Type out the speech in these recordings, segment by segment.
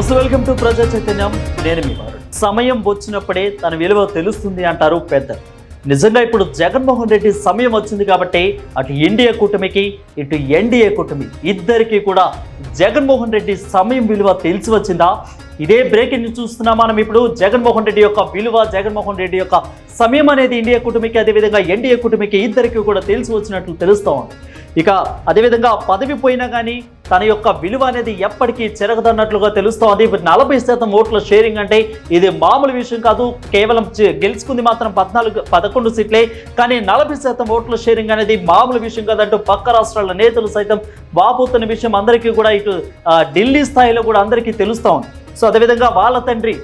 నమస్తే welcome to ప్రజా చైతన్యం. నేను మీ వారు సమయం వచ్చినప్పుడే తన విలువ తెలుస్తుంది అంటారు పెద్దలు. నిజంగా ఇప్పుడు జగన్మోహన్ రెడ్డి సమయం వచ్చింది కాబట్టి అటు ఎన్డీఏ కూటమికి ఇటు ఎన్డీఏ కూటమి ఇద్దరికి కూడా జగన్మోహన్ రెడ్డి సమయం విలువ తెలిసి వచ్చిందా? ఇదే బ్రేకింగ్ న్యూస్ చూస్తున్నాం మనం ఇప్పుడు. జగన్మోహన్ రెడ్డి యొక్క విలువ జగన్మోహన్ రెడ్డి యొక్క సమయం అనేది ఇండియా కూటమికి అదేవిధంగా ఎన్డీఏ కూటమికి ఇద్దరికి కూడా తెలిసి వచ్చినట్లు తెలుస్తూ ఉంది ఇక అదేవిధంగా పదవి పోయినా కానీ తన యొక్క విలువ అనేది ఎప్పటికీ చెరగదన్నట్లుగా తెలుస్తోంది. ఇప్పుడు నలభై శాతం ఓట్ల షేరింగ్ అంటే ఇది మామూలు విషయం కాదు. కేవలం గెలుచుకుంది మాత్రం పద్నాలుగు పదకొండు సీట్లే. కానీ నలభై శాతం ఓట్ల షేరింగ్ అనేది మామూలు విషయం కాదంటూ పక్క రాష్ట్రాల నేతలు సైతం వాపోతున్న విషయం అందరికీ కూడా ఇటు ఢిల్లీ స్థాయిలో కూడా అందరికీ తెలుస్తూ ఉంది సో అదేవిధంగా వాళ్ళ తండ్రి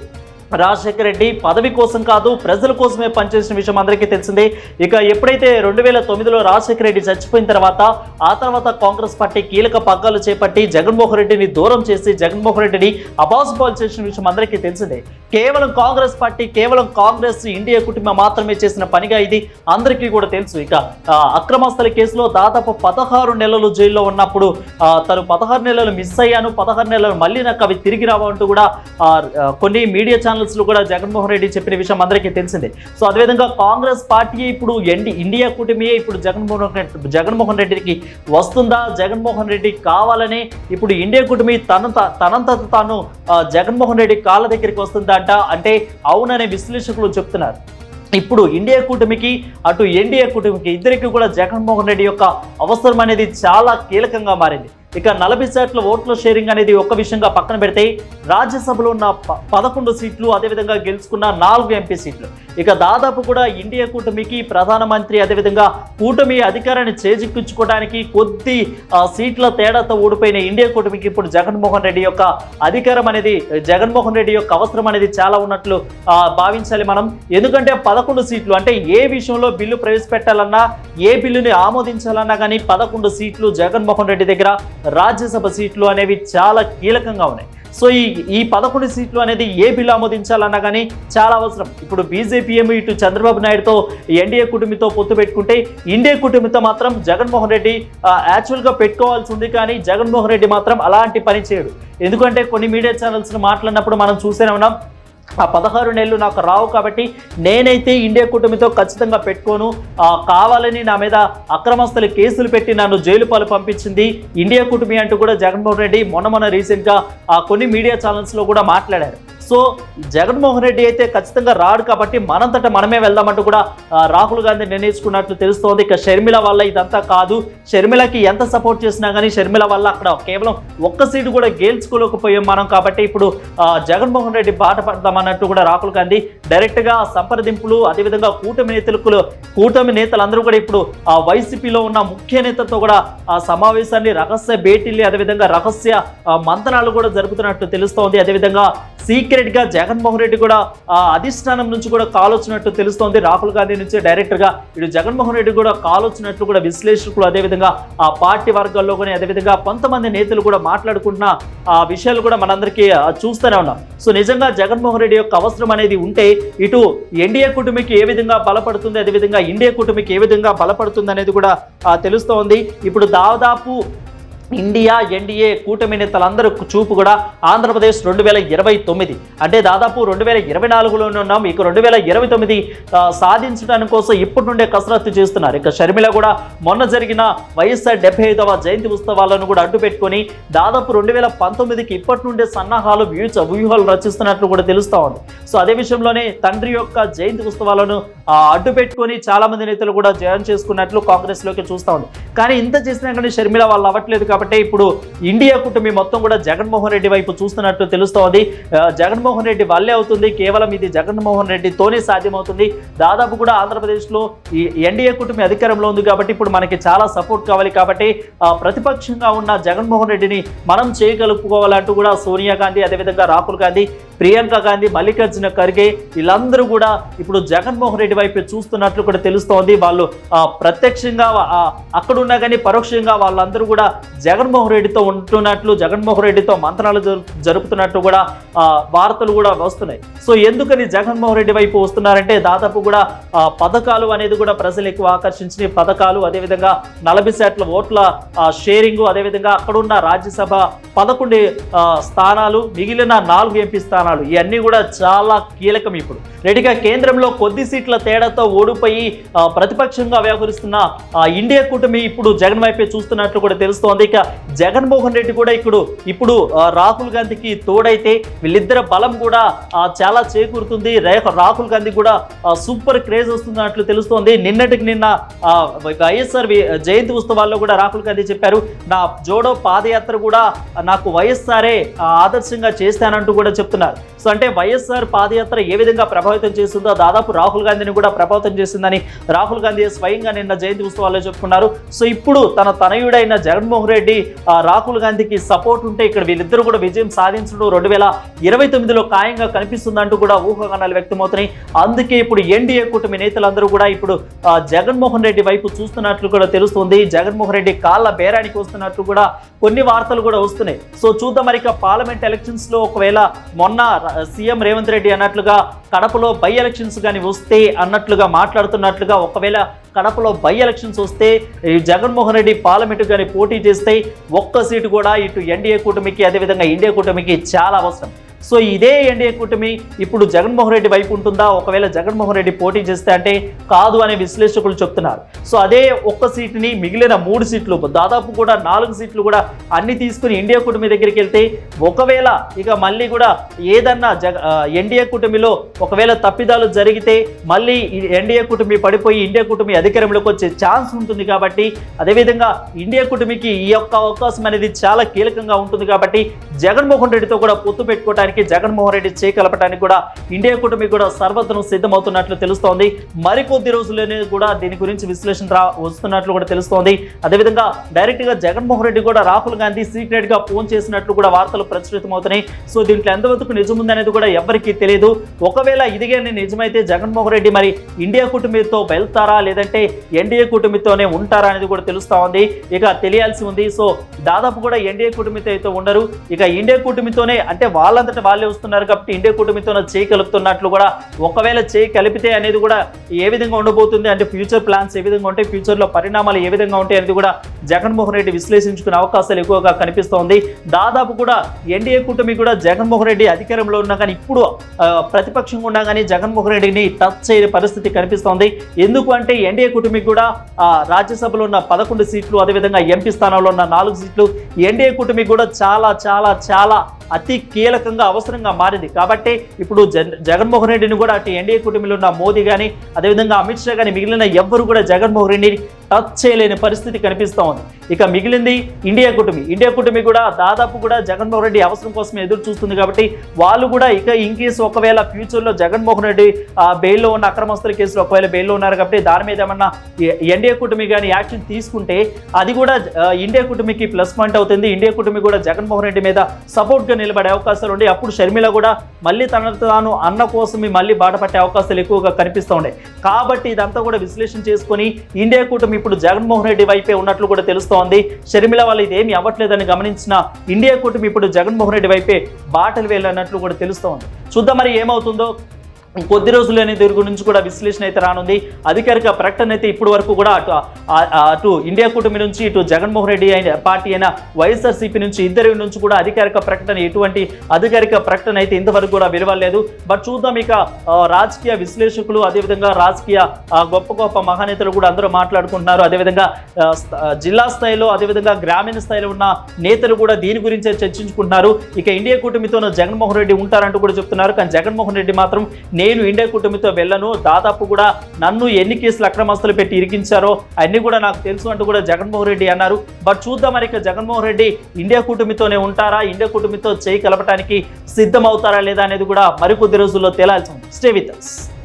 రాజశేఖర రెడ్డి పదవి కోసం కాదు ప్రజల కోసమే పనిచేసిన విషయం అందరికీ తెలిసిందే. ఇక ఎప్పుడైతే రెండు వేల తొమ్మిదిలో రాజశేఖర రెడ్డి చచ్చిపోయిన తర్వాత ఆ తర్వాత కాంగ్రెస్ పార్టీ కీలక పగ్గాలు చేపట్టి జగన్మోహన్ రెడ్డిని దూరం చేసి జగన్మోహన్ రెడ్డిని అబాసుపాలు చేసిన విషయం అందరికీ తెలిసిందే. కేవలం కాంగ్రెస్ పార్టీ కేవలం కాంగ్రెస్ ఇండియా కుటుంబం మాత్రమే చేసిన పనిగా ఇది అందరికీ కూడా తెలుసు. ఇక ఆ, అక్రమస్తుల కేసులో దాదాపు పదహారు నెలలు జైల్లో ఉన్నప్పుడు తను పదహారు నెలలు మిస్ అయ్యాను పదహారు నెలలు మళ్ళీ నాకు అవి తిరిగి రావంటూ కూడా కొన్ని మీడియా ఛానల్ లో కూడా జగన్మోహన్ రెడ్డి చెప్పిన విషయం అందరికీ తెలిసిందే. సో అదేవిధంగా కాంగ్రెస్ పార్టీ ఇప్పుడు ఎండి ఇండియా కూటమియే ఇప్పుడు జగన్మోహన్ రెడ్డి జగన్మోహన్ రెడ్డికి వస్తుందా? జగన్మోహన్ రెడ్డి కావాలని ఇప్పుడు ఇండియా కూటమి తనంత తనంత తాను జగన్మోహన్ రెడ్డి కాళ్ళ దగ్గరికి వస్తుందంట అంటే. అవుననే విశ్లేషకులు చెప్తున్నారు. ఇప్పుడు ఇండియా కూటమికి అటు ఎన్డీఏ కూటమికి ఇద్దరికి కూడా జగన్మోహన్ రెడ్డి యొక్క అవసరం అనేది చాలా కీలకంగా మారింది. ఇక నలభై శాట్ల ఓట్ల షేరింగ్ అనేది ఒక విషయంగా పక్కన పెడితే రాజ్యసభలో ఉన్న పదకొండు సీట్లు అదేవిధంగా గెలుచుకున్న నాలుగు ఎంపీ సీట్లు. ఇక దాదాపు కూడా ఇండియా కూటమికి ప్రధానమంత్రి అదేవిధంగా కూటమి అధికారాన్ని చేజిక్కించుకోవడానికి కొద్ది సీట్ల తేడాతో ఓడిపోయిన ఇండియా కూటమికి ఇప్పుడు జగన్మోహన్ రెడ్డి యొక్క అధికారం అనేది జగన్మోహన్ రెడ్డి యొక్క అవసరం అనేది చాలా ఉన్నట్లు భావించాలి మనం. ఎందుకంటే పదకొండు సీట్లు అంటే ఏ విషయంలో బిల్లు ప్రవేశపెట్టాలన్నా ఏ బిల్లుని ఆమోదించాలన్నా కానీ పదకొండు సీట్లు జగన్మోహన్ రెడ్డి దగ్గర రాజ్యసభ సీట్లు అనేవి చాలా కీలకంగా ఉన్నాయి. సో ఈ ఈ పదకొండు సీట్లు అనేది ఏ బిల్లు ఆమోదించాలన్నా కానీ చాలా అవసరం. ఇప్పుడు బీజేపీ ఏమి ఇటు చంద్రబాబు నాయుడుతో ఎన్డీఏ కుటుంబంతో పొత్తు పెట్టుకుంటే ఇండియా కుటుంబంతో మాత్రం జగన్మోహన్ రెడ్డి యాక్చువల్గా పెట్టుకోవాల్సి ఉంది కానీ జగన్మోహన్ రెడ్డి మాత్రం అలాంటి పని చేయడు. ఎందుకంటే కొన్ని మీడియా ఛానల్స్ మాట్లాడినప్పుడు మనం చూసేనే ఉన్నాం ఆ పదహారు నెలలు నాకు రావు కాబట్టి నేనైతే ఇండియా కూటమితో ఖచ్చితంగా పెట్టుకోను. ఆ, కావాలని నా మీద అక్రమస్తులు కేసులు పెట్టి నన్ను జైలు పాలు పంపించింది ఇండియా కూటమి అంటూ కూడా జగన్మోహన్ రెడ్డి. మొన్న మొన్న రీసెంట్గా ఆ, కొన్ని మీడియా ఛానల్స్లో కూడా మాట్లాడారు. సో జగన్మోహన్ రెడ్డి అయితే ఖచ్చితంగా రాడు కాబట్టి మనంతట మనమే వెళ్దామంటూ కూడా రాహుల్ గాంధీ నిర్ణయించుకున్నట్లు తెలుస్తోంది. ఇక షర్మిల వల్ల ఇదంతా కాదు. షర్మిలకి ఎంత సపోర్ట్ చేసినా కానీ షర్మిల వల్ల అక్కడ కేవలం ఒక్క సీటు కూడా గెలుచుకోలేకపోయాం మనం కాబట్టి ఇప్పుడు ఆ, జగన్మోహన్ రెడ్డి బాట పడదామన్నట్టు కూడా రాహుల్ గాంధీ డైరెక్ట్గా సంప్రదింపులు అదేవిధంగా కూటమి నేతలకు కూటమి నేతలందరూ కూడా ఇప్పుడు ఆ వైసీపీలో ఉన్న ముఖ్య నేతలతో కూడా ఆ సమావేశాన్ని రహస్య భేటీలు అదేవిధంగా రహస్య మంతనాలు కూడా జరుపుతున్నట్టు తెలుస్తోంది. అదేవిధంగా సీక్రెట్గా జగన్మోహన్ రెడ్డి కూడా ఆ అధిష్టానం నుంచి కూడా కాల్ వచ్చినట్టు తెలుస్తోంది. రాహుల్ గాంధీ నుంచి డైరెక్ట్గా ఇటు జగన్మోహన్ రెడ్డి కూడా కాల్ వచ్చినట్లు కూడా విశ్లేషకులు అదేవిధంగా ఆ పార్టీ వర్గాల్లో కానీ అదేవిధంగా కొంతమంది నేతలు కూడా మాట్లాడుకుంటున్న ఆ విషయాలు కూడా మనందరికీ చూస్తూనే ఉన్నాం. సో నిజంగా జగన్మోహన్ రెడ్డి యొక్క అవసరం అనేది ఉంటే ఇటు ఎన్డీఏ కుటుంబకి ఏ విధంగా బలపడుతుంది అదేవిధంగా ఇండియా కుటుంబకి ఏ విధంగా బలపడుతుంది అనేది కూడా తెలుస్తోంది. ఇప్పుడు దాదాపు ఇండియా ఎన్డీఏ కూటమి నేతలందరూ చూపు కూడా ఆంధ్రప్రదేశ్ రెండు వేల ఇరవై తొమ్మిది. అంటే దాదాపు రెండు వేల ఇరవై నాలుగులోనే ఉన్నాం. ఇక రెండు వేల ఇరవై తొమ్మిది సాధించడానికి కోసం ఇప్పటి నుండే కసరత్తు చేస్తున్నారు. ఇక షర్మిల కూడా మొన్న జరిగిన వైఎస్ఆర్ డెబ్బై ఐదవ జయంతి ఉత్సవాలను కూడా అడ్డు పెట్టుకొని దాదాపు రెండు వేల పంతొమ్మిదికి ఇప్పటి నుండే సన్నాహాలు వ్యూచ వ్యూహాలు రచిస్తున్నట్లు కూడా తెలుస్తూ ఉంది. సో అదే విషయంలోనే తండ్రి యొక్క జయంతి ఉత్సవాలను అడ్డు పెట్టుకొని చాలా మంది నేతలు కూడా జాయిన్ చేసుకున్నట్లు కాంగ్రెస్లోకి చూస్తూ ఉంది. కానీ ఇంత చేసినా కానీ షర్మిల వాళ్ళు అవ్వట్లేదు కాబట్టి ఇప్పుడు ఇండియా కూటమి మొత్తం కూడా జగన్మోహన్ రెడ్డి వైపు చూస్తున్నట్టు తెలుస్తోంది. జగన్మోహన్ రెడ్డి వల్లే అవుతుంది. కేవలం ఇది జగన్మోహన్ రెడ్డితోనే సాధ్యమవుతుంది. దాదాపు కూడా ఆంధ్రప్రదేశ్లో ఈ ఎన్డీఏ కూటమి అధికారంలో ఉంది కాబట్టి ఇప్పుడు మనకి చాలా సపోర్ట్ కావాలి కాబట్టి ప్రతిపక్షంగా ఉన్న జగన్మోహన్ రెడ్డిని మనం చేయగలుపుకోవాలంటూ కూడా సోనియా గాంధీ అదేవిధంగా రాహుల్ గాంధీ ప్రియాంక గాంధీ మల్లికార్జున ఖర్గే వీళ్ళందరూ కూడా ఇప్పుడు జగన్మోహన్ రెడ్డి వైపు చూస్తున్నట్లు కూడా తెలుస్తోంది. వాళ్ళు ప్రత్యక్షంగా అక్కడున్నా అక్కడ కానీ పరోక్షంగా వాళ్ళందరూ కూడా జగన్మోహన్ రెడ్డితో ఉంటున్నట్లు జగన్మోహన్ రెడ్డితో మంత్రాలు జరుపుతున్నట్టు కూడా వార్తలు కూడా వస్తున్నాయి. సో ఎందుకని జగన్మోహన్ రెడ్డి వైపు వస్తున్నారంటే దాదాపు కూడా పథకాలు అనేది కూడా ప్రజలు ఎక్కువ ఆకర్షించిన పథకాలు అదేవిధంగా నలభై శాట్ల ఓట్ల షేరింగ్ అదేవిధంగా అక్కడున్న రాజ్యసభ పదకొండు స్థానాలు మిగిలిన నాలుగు ఎంపీ స్థానాలు. ఇవన్నీ కూడా చాలా కీలకం ఇప్పుడు. రెడీగా కేంద్రంలో కొద్ది సీట్ల తేడాతో ఓడిపోయి ప్రతిపక్షంగా వ్యవహరిస్తున్న ఇండియా కూటమి ఇప్పుడు జగన్ వైపే చూస్తున్నట్లు కూడా తెలుస్తోంది. జగన్మోహన్ రెడ్డి కూడా ఇప్పుడు ఇప్పుడు రాహుల్ గాంధీకి తోడైతే వీళ్ళిద్దరి బలం కూడా చాలా చేకూరుతుంది. రాహుల్ గాంధీ కూడా సూపర్ క్రేజ్ వస్తున్నట్లు తెలుస్తోంది. నిన్నటికి నిన్న వైఎస్ఆర్ జయంతి ఉత్సవాల్లో కూడా రాహుల్ గాంధీ చెప్పారు నా జోడో పాదయాత్ర కూడా నాకు వైఎస్ఆరే ఆదర్శంగా చేస్తానంటూ కూడా చెప్తున్నారు. సో అంటే వైఎస్ఆర్ పాదయాత్ర ఏ విధంగా ప్రభావితం చేస్తుందో దాదాపు రాహుల్ గాంధీని కూడా ప్రభావితం చేసిందని రాహుల్ గాంధీ స్వయంగా నిన్న జయంతి ఉత్సవాల్లో చెప్పుకున్నారు. సో ఇప్పుడు తన తనయుడైన జగన్మోహన్ రెడ్డి రెడ్డి రాహుల్ గాంధీకి సపోర్ట్ ఉంటే ఇక్కడ వీళ్ళిద్దరూ కూడా విజయం సాధించడం రెండు వేల ఇరవై తొమ్మిదిలో ఖాయంగా కనిపిస్తుందంటూ కూడా ఊహాగానాలు వ్యక్తమవుతున్నాయి. అందుకే ఇప్పుడు ఎన్డీఏ కూటమి నేతలందరూ కూడా ఇప్పుడు జగన్మోహన్ రెడ్డి వైపు చూస్తున్నట్లు కూడా తెలుస్తుంది. జగన్మోహన్ రెడ్డి కాళ్ళ బేరానికి వస్తున్నట్లు కూడా కొన్ని వార్తలు కూడా వస్తున్నాయి. సో చూద్దాం మరి పార్లమెంట్ ఎలక్షన్స్లో ఒకవేళ మొన్న సీఎం రేవంత్ రెడ్డి అన్నట్లుగా కడపలో బై ఎలక్షన్స్ కానీ వస్తే అన్నట్లుగా మాట్లాడుతున్నట్లుగా ఒకవేళ కడపలో బై ఎలక్షన్స్ వస్తే జగన్మోహన్ రెడ్డి పార్లమెంట్ కానీ పోటీ చేస్తే ఒక్క సీటు కూడా ఇటు ఎన్డీఏ కూటమికి అదేవిధంగా ఇండియా కూటమికి చాలా అవసరం. సో ఇదే ఎన్డీఏ కూటమి ఇప్పుడు జగన్మోహన్ రెడ్డి వైపు ఉంటుందా? ఒకవేళ జగన్మోహన్ రెడ్డి పోటీ చేస్తే అంటే కాదు అనే విశ్లేషకులు చెప్తున్నారు. సో అదే ఒక్క సీటుని మిగిలిన మూడు సీట్లు దాదాపు కూడా నాలుగు సీట్లు కూడా అన్ని తీసుకుని ఇండియా కూటమి దగ్గరికి వెళ్తే ఒకవేళ ఇక మళ్ళీ కూడా ఏదన్నా జగ ఎన్డీఏ కూటమిలో ఒకవేళ తప్పిదాలు జరిగితే మళ్ళీ ఎన్డీఏ కూటమి పడిపోయి ఇండియా కూటమి అధికారంలోకి వచ్చే ఛాన్స్ ఉంటుంది కాబట్టి అదేవిధంగా ఇండియా కూటమికి ఈ యొక్క అవకాశం అనేది చాలా కీలకంగా ఉంటుంది కాబట్టి జగన్మోహన్ రెడ్డితో కూడా పొత్తు చేయడానికి జగన్మోహన్ రెడ్డి చేకలపడానికి కూడా ఇండియా కూటమి కూడా సర్వత్రం సిద్ధమవుతున్నట్లు తెలుస్తోంది. మరికొద్ది రోజుల్లోనే కూడా దీని గురించి విశ్లేషణ రా వస్తున్నట్లు కూడా తెలుస్తోంది. అదేవిధంగా డైరెక్ట్గా జగన్మోహన్ రెడ్డి కూడా రాహుల్ గాంధీ సీక్రెట్గా ఫోన్ చేసినట్లు కూడా వార్తలు ప్రచురితమవుతున్నాయి. సో దీంట్లో ఎంతవరకు నిజముందనేది కూడా ఎవరికీ తెలియదు. ఒకవేళ ఇదిగానే నిజమైతే జగన్మోహన్ రెడ్డి మరి ఇండియా కూటమితో వెళ్తారా? లేదంటే ఎన్డీఏ కూటమితోనే ఉంటారా అనేది కూడా తెలుస్తా ఉంది ఇక తెలియాల్సి ఉంది. సో దాదాపు కూడా ఎన్డీఏ కూటమితో అయితే ఉండరు. ఇక ఇండియా కూటమితోనే అంటే వాళ్ళంతట వాళ్ళే వస్తున్నారు కాబట్టి ఇండియా కుటుంబంతో చేయి కలుపుతున్నట్లు కూడా ఒకవేళ చేయి కలిపితే అనేది కూడా ఏ విధంగా ఉండబోతుంది అంటే ఫ్యూచర్ ప్లాన్స్ ఏ విధంగా ఉంటాయి ఫ్యూచర్లో పరిణామాలు ఏ విధంగా ఉంటాయి అనేది కూడా జగన్మోహన్ రెడ్డి విశ్లేషించుకునే అవకాశాలు ఎక్కువగా కనిపిస్తోంది. దాదాపు కూడా ఎన్డీఏ కూటమి కూడా జగన్మోహన్ రెడ్డి అధికారంలో ఉన్నా కానీ ఇప్పుడు ప్రతిపక్షంగా ఉన్నా కానీ జగన్మోహన్ రెడ్డిని టచ్ చేయని పరిస్థితి కనిపిస్తోంది. ఎందుకు అంటే ఎన్డీఏ కూటమికి కూడా రాజ్యసభలో ఉన్న పదకొండు సీట్లు అదేవిధంగా ఎంపీ స్థానంలో ఉన్న నాలుగు సీట్లు ఎన్డీఏ కూటమికి కూడా చాలా చాలా చాలా అతి కీలకంగా అవసరంగా మారింది. కాబట్టి ఇప్పుడు జన్ జగన్మోహన్ రెడ్డిని కూడా అటు ఎన్డీఏ కూటమిలో ఉన్న మోదీ కానీ అదేవిధంగా అమిత్ షా కానీ మిగిలిన ఎవ్వరు కూడా జగన్మోహన్ రెడ్డిని టచ్ చేయలేని పరిస్థితి కనిపిస్తూ ఉంది. ఇక మిగిలింది ఇండియా కూటమి. ఇండియా కూటమి కూడా దాదాపు కూడా జగన్మోహన్ రెడ్డి అవసరం కోసం ఎదురు చూస్తుంది కాబట్టి వాళ్ళు కూడా ఇక ఇన్ కేసు ఒకవేళ ఫ్యూచర్లో జగన్మోహన్ రెడ్డి బెయిల్లో ఉన్న అక్రమస్తుల కేసులో ఒకవేళ బెయిల్లో ఉన్నారు కాబట్టి దాని మీద ఏమన్నా ఎన్డీఏ కూటమి కానీ యాక్షన్ తీసుకుంటే అది కూడా ఇండియా కూటమికి ప్లస్ పాయింట్ అవుతుంది. ఇండియా కూటమి కూడా జగన్మోహన్ రెడ్డి మీద సపోర్ట్గా నిలబడే అవకాశాలు ఉండే. అప్పుడు షర్మిల కూడా మళ్ళీ తన తాను అన్న కోసం మళ్ళీ బాటపట్టే అవకాశాలు ఎక్కువగా కనిపిస్తూ ఉండే. కాబట్టి ఇదంతా కూడా విశ్లేషణ చేసుకొని ఇండియా కూటమి ఇప్పుడు జగన్మోహన్ రెడ్డి వైపే ఉన్నట్లు కూడా తెలుస్తోంది. షర్మిల వాళ్ళు ఇదేమి అవ్వట్లేదని గమనించిన ఇండియా కూటమి ఇప్పుడు జగన్మోహన్ రెడ్డి వైపే బాటలు వేయాలన్నట్లు కూడా తెలుస్తోంది. చూద్దాం మరి ఏమవుతుందో. కొద్ది రోజుల్లోనే దీని గురించి కూడా విశ్లేషణ అయితే రానుంది. అధికారిక ప్రకటన అయితే ఇప్పటి వరకు కూడా అటు అటు ఇండియా కూటమి నుంచి ఇటు జగన్మోహన్ రెడ్డి అయిన పార్టీ అయిన వైఎస్ఆర్సీపీ నుంచి ఇద్దరి నుంచి కూడా అధికారిక ప్రకటన ఎటువంటి అధికారిక ప్రకటన అయితే ఇంతవరకు కూడా వెలువడలేదు. బట్ చూద్దాం ఇక రాజకీయ విశ్లేషకులు అదేవిధంగా రాజకీయ గొప్ప గొప్ప మహానేతలు కూడా అందరూ మాట్లాడుకుంటున్నారు. అదేవిధంగా జిల్లా స్థాయిలో అదేవిధంగా గ్రామీణ స్థాయిలో ఉన్న నేతలు కూడా దీని గురించే చర్చించుకుంటున్నారు. ఇక ఇండియా కూటమితోనూ జగన్మోహన్ రెడ్డి ఉంటారంటూ కూడా చెప్తున్నారు. కానీ జగన్మోహన్ రెడ్డి మాత్రం నేను ఇండియా కూటమితో వెళ్ళను. దాదాపు కూడా నన్ను ఎన్ని కేసులు అక్రమస్తులు పెట్టి ఇరికించారో అన్ని కూడా నాకు తెలుసు అంటూ కూడా జగన్మోహన్ రెడ్డి అన్నారు. బట్ చూద్దాం మరి ఇక జగన్మోహన్ రెడ్డి ఇండియా కూటమితోనే ఉంటారా? ఇండియా కూటమితో చేయి కలపడానికి సిద్ధమవుతారా లేదా అనేది కూడా మరికొద్ది రోజుల్లో తేలాల్సి ఉంది. Stay with.